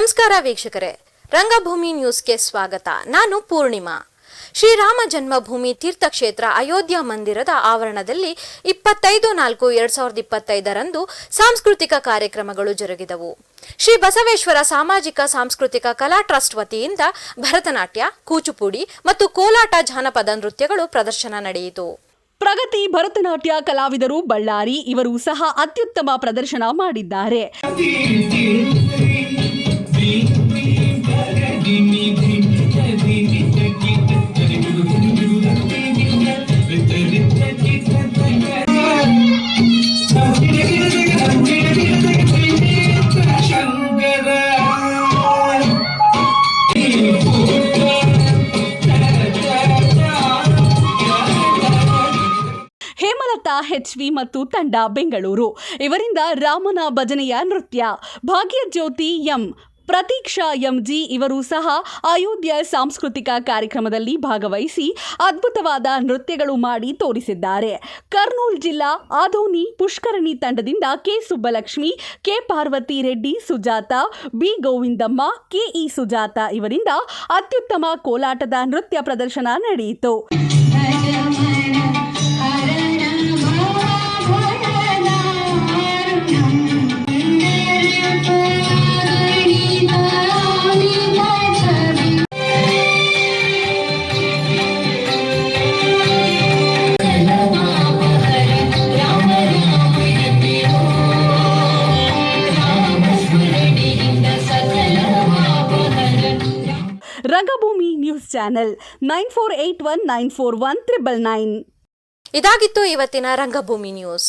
ನಮಸ್ಕಾರ ವೀಕ್ಷಕರೇ. ರಂಗಭೂಮಿ ನ್ಯೂಸ್ಗೆ ಸ್ವಾಗತ. ನಾನು ಪೂರ್ಣಿಮಾ. ಶ್ರೀರಾಮ ಜನ್ಮಭೂಮಿ ತೀರ್ಥಕ್ಷೇತ್ರ ಅಯೋಧ್ಯ ಮಂದಿರದ ಆವರಣದಲ್ಲಿ ಇಪ್ಪತ್ತೈದು ನಾಲ್ಕು ಎರಡ್ ಸಾವಿರದ ಇಪ್ಪತ್ತೈದರಂದು ಸಾಂಸ್ಕೃತಿಕ ಕಾರ್ಯಕ್ರಮಗಳು ಜರುಗಿದವು. ಶ್ರೀ ಬಸವೇಶ್ವರ ಸಾಮಾಜಿಕ ಸಾಂಸ್ಕೃತಿಕ ಕಲಾ ಟ್ರಸ್ಟ್ ವತಿಯಿಂದ ಭರತನಾಟ್ಯ, ಕೂಚುಪುಡಿ ಮತ್ತು ಕೋಲಾಟ ಜಾನಪದ ನೃತ್ಯಗಳು ಪ್ರದರ್ಶನ ನಡೆಯಿತು. ಪ್ರಗತಿ ಭರತನಾಟ್ಯ ಕಲಾವಿದರು ಬಳ್ಳಾರಿ ಇವರು ಸಹ ಅತ್ಯುತ್ತಮ ಪ್ರದರ್ಶನ ಮಾಡಿದ್ದಾರೆ. ಹೇಮಲತಾ ಹೆಚ್ವಿ ಮತ್ತು ತಂಡ, ಬೆಂಗಳೂರು. ಇವರಿಂದ ರಾಮನ ಭಜನೆಯ ನೃತ್ಯ. ಭಾಗ್ಯಜ್ಯೋತಿ ಎಂ, ಪ್ರತೀಕ್ಷಾ ಎಂಜಿ ಇವರು ಸಹ ಅಯೋಧ್ಯ ಸಾಂಸ್ಕೃತಿಕ ಕಾರ್ಯಕ್ರಮದಲ್ಲಿ ಭಾಗವಹಿಸಿ ಅದ್ಭುತವಾದ ನೃತ್ಯಗಳು ಮಾಡಿ ತೋರಿಸಿದ್ದಾರೆ. ಕರ್ನೂಲ್ ಜಿಲ್ಲಾ ಆಧೋನಿ ಪುಷ್ಕರಣಿ ತಂಡದಿಂದ K Subbalakshmi, K Parvathi Reddy Sujatha, B Govindamma KE Sujatha ಇವರಿಂದ ಅತ್ಯುತ್ತಮ ಕೋಲಾಟದ ನೃತ್ಯ ಪ್ರದರ್ಶನ ನಡೆಯಿತು. Rangabhoomi news channel nine four eight one nine four one triple nine. ಇದಾಗಿತ್ತು ಇವತ್ತಿನ ರಂಗಭೂಮಿ ನ್ಯೂಸ್.